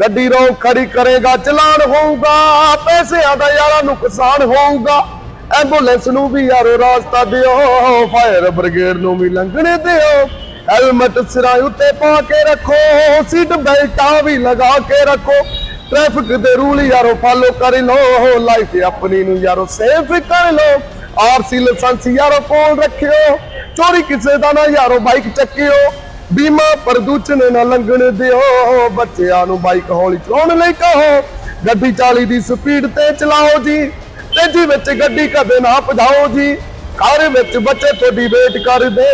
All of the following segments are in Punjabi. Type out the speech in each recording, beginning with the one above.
ਗੱਡੀ ਰੋ ਖੜੀ ਕਰੇਗਾ, ਚਲਾਨ ਹੋਊਗਾ ਪੈਸਿਆਂ ਦਾ ਯਾਰਾ ਨੁਕਸਾਨ ਹੋਊਗਾ। ਐਂਬੂਲੈਂਸ ਨੂੰ ਵੀ ਯਾਰੋ ਰਾਸਤਾ ਦਿਓ, ਫਾਇਰ ਬ੍ਰਿਗੇਡ ਨੂੰ ਵੀ ਲੰਘਣੇ ਦਿਓ। ਹੈਲਮਟ ਸਿਰਾਂ ਉੱਤੇ ਪਾ ਕੇ ਰੱਖੋ, ਸੀਟ ਬੈਲਟਾਂ ਵੀ ਲਗਾ ਕੇ ਰੱਖੋ। ਟ੍ਰੈਫਿਕ ਦੇ ਰੂਲ ਯਾਰੋ ਫਾਲੋ ਕਰ ਲਓ, ਲਾਈਫ ਆਪਣੀ ਨੂੰ ਯਾਰੋ ਸੇਫ ਕਰ ਲਓ। ਆਰਸੀ ਲਾਇਸੈਂਸ ਯਾਰੋ ਕੋਲ ਰੱਖਿਓ, ਚੋਰੀ ਕਿਸੇ ਦਾ ਨਾ ਯਾਰੋ ਬਾਈਕ ਚੱਕਿਓ। ਬੀਮਾ ਪ੍ਰਦੂਸ਼ਣ ਨਾ ਲੰਘਣ ਦਿਓ। ਬੱਚਿਆਂ ਨੂੰ ਬਾਈਕ ਹੌਲੀ ਚਲਾਉਣ ਲਈ ਕਹੋ। ਗੱਡੀ 40 ਦੀ ਸਪੀਡ ਤੇ ਚਲਾਓ ਜੀ। ਤੇਜ਼ੀ ਵਿੱਚ ਗੱਡੀ ਕਦੇ ਨਾ ਭਜਾਓ ਜੀ। ਘਰ ਵਿੱਚ ਬੱਚੇ ਤੁਹਾਡੀ ਵੇਟ ਕਰਦੇ।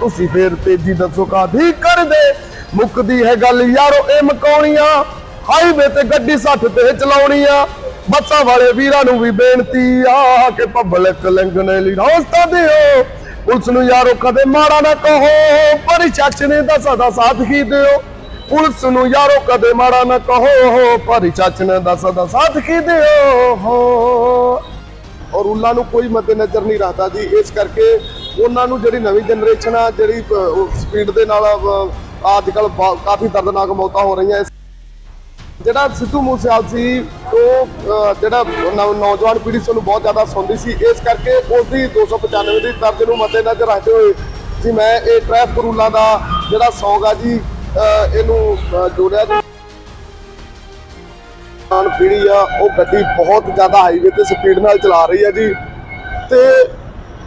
ਤੁਸੀਂ ਫੇਰ ਤੇਜ਼ੀ ਦੱਸੋ ਕਾਦੀ ਕਰਦੇ। ਮੁੱਕਦੀ ਹੈ ਗੱਲ ਯਾਰੋ, ਇਹ ਮਕਾਉਣੀਆਂ। ਹਾਈਵੇ ਤੇ ਗੱਡੀ 60 ਤੇ ਚਲਾਉਣੀ ਆ ਬੱਸਾਂ ਵਾਲੇ ਵੀਰਾਂ ਨੂੰ ਵੀ ਬੇਨਤੀ ਆ ਕਿ ਪਬਲਿਕ ਲੰਘਣੇ ਲਈ ਰਸਤਾ ਦਿਓ। ਪੁਲਿਸ ਨੂੰ ਯਾਰੋ ਕਦੇ ਮਾੜਾ ਨਾ ਕਹੋ। ਪਰ ਚਾਚਨੇ ਦਾ ਸਦਾ ਸਾਥ ਹੀ ਦਿਓ। ਪੁਲਿਸ ਨੂੰ ਯਾਰੋ ਕਦੇ ਮਾੜਾ ਨਾ ਕਹੋ। ਪਰ ਚਾਚਨੇ ਦਾ ਸਦਾ ਸਾਥ ਹੀ ਦਿਓ। ਹੋ ਔਰ ਉਹਨਾਂ ਨੂੰ ਕੋਈ ਮੱਦੇ ਨਜ਼ਰ ਨਹੀਂ ਰੱਖਦਾ ਜੀ। ਇਸ ਕਰਕੇ ਉਹਨਾਂ ਨੂੰ ਜਿਹੜੀ ਨਵੀਂ ਜਨਰੇਸ਼ਨ ਆ, ਜਿਹੜੀ ਸਪੀਡ ਦੇ ਨਾਲ ਅੱਜ ਕੱਲ ਕਾਫੀ ਦਰਦਨਾਕ ਮੌਤਾਂ ਹੋ ਰਹੀਆਂ। ਜਿਹੜਾ ਸਿੱਧੂ ਮੂਸੇਵਾਲ ਸੀ, ਉਹ ਜਿਹੜਾ ਨੌਜਵਾਨ ਪੀੜ੍ਹੀ ਸੀ, ਉਹਨੂੰ ਬਹੁਤ ਜ਼ਿਆਦਾ ਸੁਣਦੀ ਸੀ। ਇਸ ਕਰਕੇ ਉਸ ਦੀ 295 ਦੀ ਤਰਜ਼ ਨੂੰ ਮੱਦੇਨਜ਼ਰ ਰੱਖਦੇ ਹੋਏ, ਜੀ ਮੈਂ ਇਹ ਟ੍ਰੈਫਿਕ ਰੂਲਾਂ ਦਾ ਜਿਹੜਾ ਸੌਂਗ ਆ ਜੀ ਇਹਨੂੰ ਜੋੜਿਆ ਜੀ। ਪੀੜ੍ਹੀ ਆ, ਉਹ ਗੱਡੀ ਬਹੁਤ ਜ਼ਿਆਦਾ ਹਾਈਵੇ ਤੇ ਸਪੀਡ ਨਾਲ ਚਲਾ ਰਹੀ ਆ ਜੀ। ਤੇ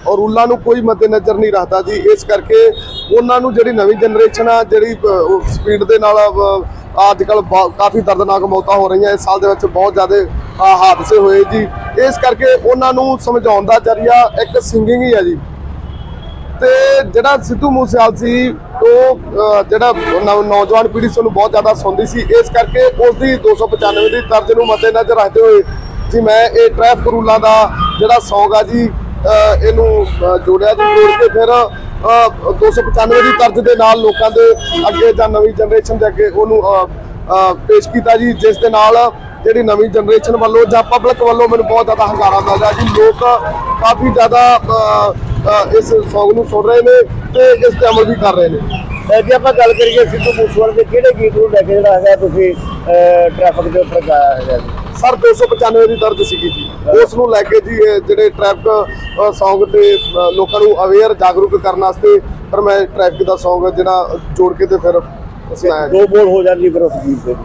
ਔਰ ਰੂਲਾਂ ਨੂੰ ਕੋਈ ਮੱਦੇਨਜ਼ਰ ਨਹੀਂ ਰੱਖਦਾ ਜੀ। ਇਸ ਕਰਕੇ ਉਹਨਾਂ ਨੂੰ ਜਿਹੜੀ ਨਵੀਂ ਜਨਰੇਸ਼ਨ ਆ ਜਿਹੜੀ ਸਪੀਡ ਦੇ ਨਾਲ ਅਹ, ਅੱਜ ਕੱਲ ਕਾਫੀ ਦਰਦਨਾਕ ਮੌਤਾਂ ਹੋ ਰਹੀਆਂ। ਇਸ ਸਾਲ ਦੇ ਵਿੱਚ ਬਹੁਤ ਜ਼ਿਆਦਾ ਹਾਦਸੇ ਹੋਏ ਜੀ। ਇਸ ਕਰਕੇ ਉਹਨਾਂ ਨੂੰ ਸਮਝਾਉਣ ਦਾ ਜਰੀਆ ਇੱਕ ਸਿੰਗਿੰਗ ਹੀ ਆ ਜੀ। ਤੇ ਜਿਹੜਾ ਸਿੱਧੂ ਮੂਸੇਵਾਲ ਸੀ ਉਹ ਜਿਹੜਾ ਨੌ- ਨੌਜਵਾਨ ਪੀੜ੍ਹੀ ਸੀ ਉਹਨੂੰ ਬਹੁਤ ਜ਼ਿਆਦਾ ਸੁਣਦੀ ਸੀ। ਇਸ ਕਰਕੇ ਉਸ ਦੀ 295 ਦੀ ਤਰਜ਼ ਨੂੰ ਮੱਦੇਨਜ਼ਰ ਰੱਖਦੇ ਹੋਏ ਜੀ ਮੈਂ ਇਹ ਟ੍ਰੈਫਿਕ ਰੂਲਾਂ ਦਾ ਜਿਹੜਾ ਸੌਂਗ ਆ ਜੀ ਇਹਨੂੰ ਜੋੜਿਆ ਜੀ ਜੋੜ ਕੇ ਫਿਰ ਅਹ, 295 ਦੀ ਤਰਜ਼ ਦੇ ਨਾਲ ਲੋਕਾਂ ਦੇ ਅੱਗੇ ਜਾਂ ਨਵੀਂ ਜਨਰੇਸ਼ਨ ਦੇ ਅੱਗੇ ਉਹਨੂੰ ਪੇਸ਼ ਕੀਤਾ ਜੀ ਜਿਸ ਦੇ ਨਾਲ ਜਿਹੜੀ ਨਵੀਂ ਜਨਰੇਸ਼ਨ ਵੱਲੋਂ ਜਾਂ ਪਬਲਿਕ ਵੱਲੋਂ ਮੈਨੂੰ ਬਹੁਤ ਜ਼ਿਆਦਾ ਹੰਗਾਰਾ ਮਿਲ ਰਿਹਾ ਜੀ ਲੋਕ ਕਾਫੀ ਜ਼ਿਆਦਾ ਇਸ ਸੌਂਗ ਨੂੰ ਸੁਣ ਰਹੇ ਨੇ ਤੇ ਇਸ ਤੇ ਅਮਲ ਵੀ ਕਰ ਰਹੇ ਨੇ ਜੇ ਆਪਾਂ ਗੱਲ ਕਰੀਏ ਸਿੱਧੂ ਮੂਸੇਵਾਲੇ ਦੇ ਕਿਹੜੇ ਗੀਤ ਨੂੰ ਲੈ ਕੇ ਜਿਹੜਾ ਹੈਗਾ ਤੁਸੀਂ ਟ੍ਰੈਫਿਕ ਦੇ ਉੱਪਰ ਗਾਇਆ ਹੈਗਾ ਜੀ? ਸਰ 295 ਦੀ ਦਰਜ ਸੀਗੀ ਜੀ। ਉਸ ਨੂੰ ਲੈ ਕੇ ਜੀ ਜਿਹੜੇ ਟ੍ਰੈਫਿਕ ਸੌਂਗ ਤੇ ਲੋਕਾਂ ਨੂੰ ਅਵੇਅਰ ਜਾਗਰੂਕ ਕਰਨ ਵਾਸਤੇ ਪਰ ਮੈਂ ਟ੍ਰੈਫਿਕ ਦਾ ਸੌਂਗ ਜਿਹੜਾ ਜੋੜ ਕੇ ਤੇ ਫਿਰ ਸੁਣਾਇਆ ਦੋ ਬੋਲ ਹੋ ਜਾਂਦੀ ਫਿਰ ਉਸ ਗੀਤ ਦੇ।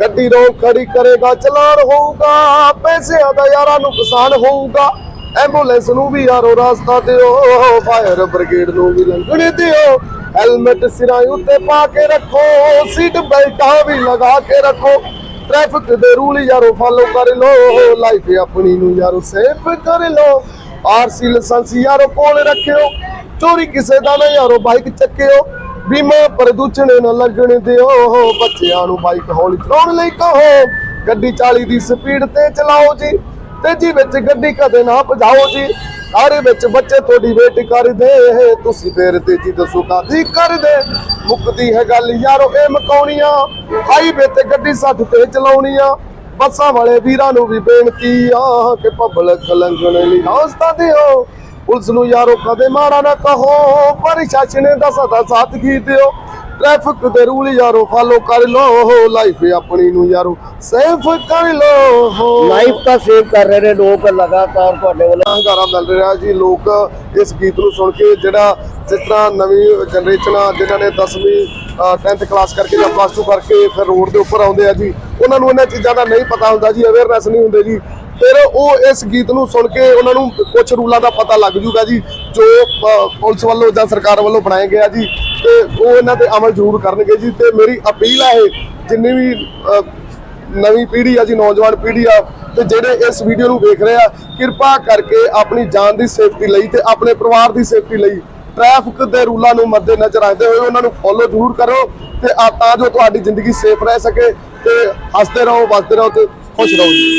ਗੱਡੀ ਰੋ ਖੜੀ ਕਰੇਗਾ ਚਲਾਨ ਹੋਊਗਾ ਪੈਸਿਆਂ ਦਾ ਯਾਰਾ ਨੁਕਸਾਨ ਹੋਊਗਾ। ਐਂਬੂਲੈਂਸ ਨੂੰ ਵੀ ਯਾਰੋ ਰਾਸਤਾ ਦਿਓ ਫਾਇਰ ਬ੍ਰਿਗੇਡ ਨੂੰ ਵੀ ਲੰਘਣ ਦਿਓ। ਹੈਲਮਟ ਸਿਰਾਂ ਉੱਤੇ ਪਾ ਕੇ ਰੱਖੋ, ਸੀਟ ਬੈਲਟਾਂ ਵੀ ਲਗਾ ਕੇ ਰੱਖੋ। ਟ੍ਰੈਫਿਕ ਦੇ ਰੂਲ ਯਾਰੋ ਫਾਲੋ ਕਰ ਲੋ ਲਾਈਫ ਆਪਣੀ ਨੂੰ ਯਾਰੋ ਸੇਫ ਕਰ ਲੋ ਆਰਸੀ ਲਾਇਸੈਂਸ ਯਾਰੋ ਕੋਲ ਰੱਖਿਓ, ਚੋਰੀ ਕਿਸੇ ਦਾ ਨਾ ਯਾਰੋ ਬਾਈਕ ਚੱਕਿਓ। ਬੀਮਾ ਪ੍ਰਦੂਸ਼ਣ ਨਾ ਲੱਗਣ ਦਿਓ, ਬੱਚਿਆਂ ਨੂੰ ਬਾਈਕ ਹੌਲੀ ਚਲਾਉਣ ਲਈ ਕਹੋ। ਗੱਡੀ 40 ਦੀ ਸਪੀਡ ਤੇ ਚਲਾਓ ਜੀ। ਤੇਜ਼ੀ ਵਿੱਚ ਗੱਡੀ ਕਦੇ ਨਾ ਭਜਾਓ ਜੀ। ਘਰ ਵਿੱਚ ਬੱਚੇ ਤੁਹਾਡੀ ਵੇਟ ਕਰਦੇ ਤੁਸੀਂ ਫੇਰ ਤੇਜ਼ੀ ਦੱਸੋ ਕਾਦੀ ਕਰਦੇ। ਮੁੱਕਦੀ ਹੈ ਗੱਲ ਯਾਰੋ, ਇਹ ਮਕਾਉਣੀਆਂ। ਹਾਈਵੇ ਤੇ ਗੱਡੀ 60 ਤੇ ਚਲਾਉਣੀ ਆ ਬੱਸਾਂ ਵਾਲੇ ਵੀਰਾਂ ਨੂੰ ਵੀ ਬੇਨਤੀ ਆ ਕਿ ਪਬਲਿਕ ਲੰਘਣ ਲਈ ਰਸਤਾ ਦਿਓ। ਪੁਲਿਸ ਨੂੰ ਯਾਰੋ, ਕਦੇ ਮਾਰਾ ਨਾ ਕਹੋ। ਪਰ ਦਾ ਸਦਾ ਸਾਥ ਕੀ ਦਿਓ? ਟ੍ਰੈਫਿਕ ਦੇ ਰੂਲ ਯਾਰੋ ਫਾਲੋ ਕਰ ਲੋ ਲਾਈਫ ਆਪਣੀ ਨੂੰ ਯਾਰੋ। ਸੇਫ ਕਰ ਲੋ ਲਾਈਫ ਤਾਂ ਸੇਵ ਕਰ ਰਹੇ ਨੇ ਲੋਕ ਲਗਾਤਾਰ ਤੁਹਾਡੇ ਵੱਲੋਂ। ਹੰਗਾਰਾ ਮਿਲ ਰਿਹਾ ਜੀ ਲੋਕ ਇਸ ਗੀਤ ਨੂੰ ਸੁਣ ਕੇ ਜਿਹੜਾ ਜਿਸ ਤਰ੍ਹਾਂ ਨਵੀਂ ਜਨਰੇਸ਼ਨ ਆ ਜਿਨ੍ਹਾਂ ਨੇ 10ਵੀਂ 10th ਕਲਾਸ ਕਰਕੇ ਜਾਂ ਪਲੱਸ 2 ਕਰਕੇ ਫਿਰ ਰੋਡ ਦੇ ਉੱਪਰ ਆਉਂਦੇ ਆ ਜੀ ਉਹਨਾਂ ਨੂੰ ਇਹਨਾਂ ਚੀਜ਼ਾਂ ਦਾ ਨਹੀਂ ਪਤਾ ਹੁੰਦਾ ਜੀ ਅਵੇਅਰਨੈਸ ਨਹੀਂ ਹੁੰਦੇ ਜੀ। ਫਿਰ ਉਹ ਇਸ ਗੀਤ ਨੂੰ ਸੁਣ ਕੇ ਉਹਨਾਂ ਨੂੰ ਕੁਝ ਰੂਲਾਂ ਦਾ ਪਤਾ ਲੱਗ ਜੂਗਾ ਜੀ ਜੋ ਪੁਲਿਸ ਵੱਲੋਂ ਜਾਂ ਸਰਕਾਰ ਵੱਲੋਂ ਬਣਾਏ ਗਿਆ ਜੀ। ਤੇ ਉਹ ਇਹਨਾਂ ਤੇ ਅਮਲ ਜ਼ਰੂਰ ਕਰਨਗੇ ਜੀ ਤੇ ਮੇਰੀ ਅਪੀਲ ਆ ਇਹ, ਜਿੰਨੀ ਵੀ ਨਵੀਂ ਪੀੜ੍ਹੀ ਆ ਜੀ, ਨੌਜਵਾਨ ਪੀੜ੍ਹੀ ਆ, ਤੇ ਜਿਹੜੇ ਇਸ ਵੀਡੀਓ ਨੂੰ ਵੇਖ ਰਹੇ ਆ, ਕਿਰਪਾ ਕਰਕੇ ਆਪਣੀ ਜਾਨ ਦੀ ਸੇਫਟੀ ਲਈ ਤੇ ਆਪਣੇ ਪਰਿਵਾਰ ਦੀ ਸੇਫਟੀ ਲਈ ਟ੍ਰੈਫਿਕ ਦੇ ਰੂਲਾਂ ਨੂੰ ਮੱਦੇਨਜ਼ਰ ਰੱਖਦੇ ਹੋਏ ਉਹਨਾਂ ਨੂੰ ਫੋਲੋ ਜ਼ਰੂਰ ਕਰੋ ਤੇ ਆ ਤਾਂ ਜੋ ਤੁਹਾਡੀ ਜ਼ਿੰਦਗੀ ਸੇਫ ਰਹਿ ਸਕੇ ਤੇ ਹੱਸਦੇ ਰਹੋ, ਵੱਸਦੇ ਰਹੋ ਤੇ ਖੁਸ਼ ਰਹੋ ਜੀ।